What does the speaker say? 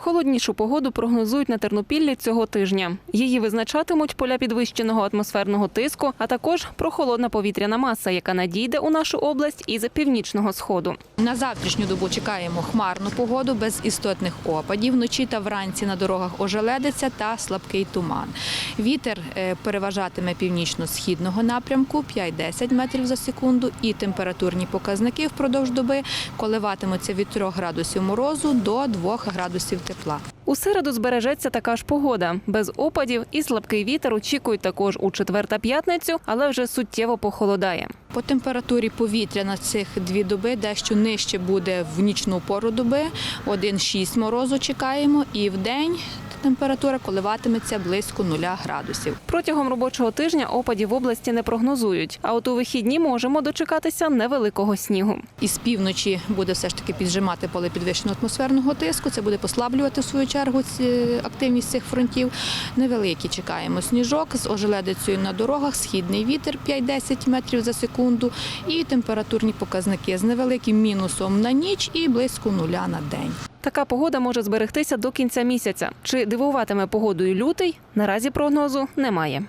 Холоднішу погоду прогнозують на Тернопіллі цього тижня. Її визначатимуть поля підвищеного атмосферного тиску, а також прохолодна повітряна маса, яка надійде у нашу область із північного сходу. На завтрашню добу чекаємо хмарну погоду без істотних опадів. Вночі та вранці на дорогах ожеледиться та слабкий туман. Вітер е, переважатиме північно-східного напрямку 5-10 метрів за секунду, і температурні показники впродовж доби коливатимуться від 3 градусів морозу до 2 градусів тепла. У середу збережеться така ж погода. Без опадів і слабкий вітер очікують також у четвер та п'ятницю, але вже суттєво похолодає. По температурі повітря на цих дві доби дещо нижче буде в нічну пору доби. 1,6 морозу чекаємо, і в день температура коливатиметься близько 0 градусів. Протягом робочого тижня опадів в області не прогнозують. А от у вихідні можемо дочекатися невеликого снігу. Із півночі буде все ж таки піджимати поле підвищеного атмосферного тиску. Це буде послаблювати в свою чергу активність цих фронтів. Невеликий чекаємо сніжок з ожеледицею на дорогах, східний вітер 5-10 метрів за секунду і температурні показники з невеликим мінусом на ніч і близько нуля на день. Така погода може зберегтися до кінця місяця. Чи дивуватиме погодою лютий? Наразі прогнозу немає.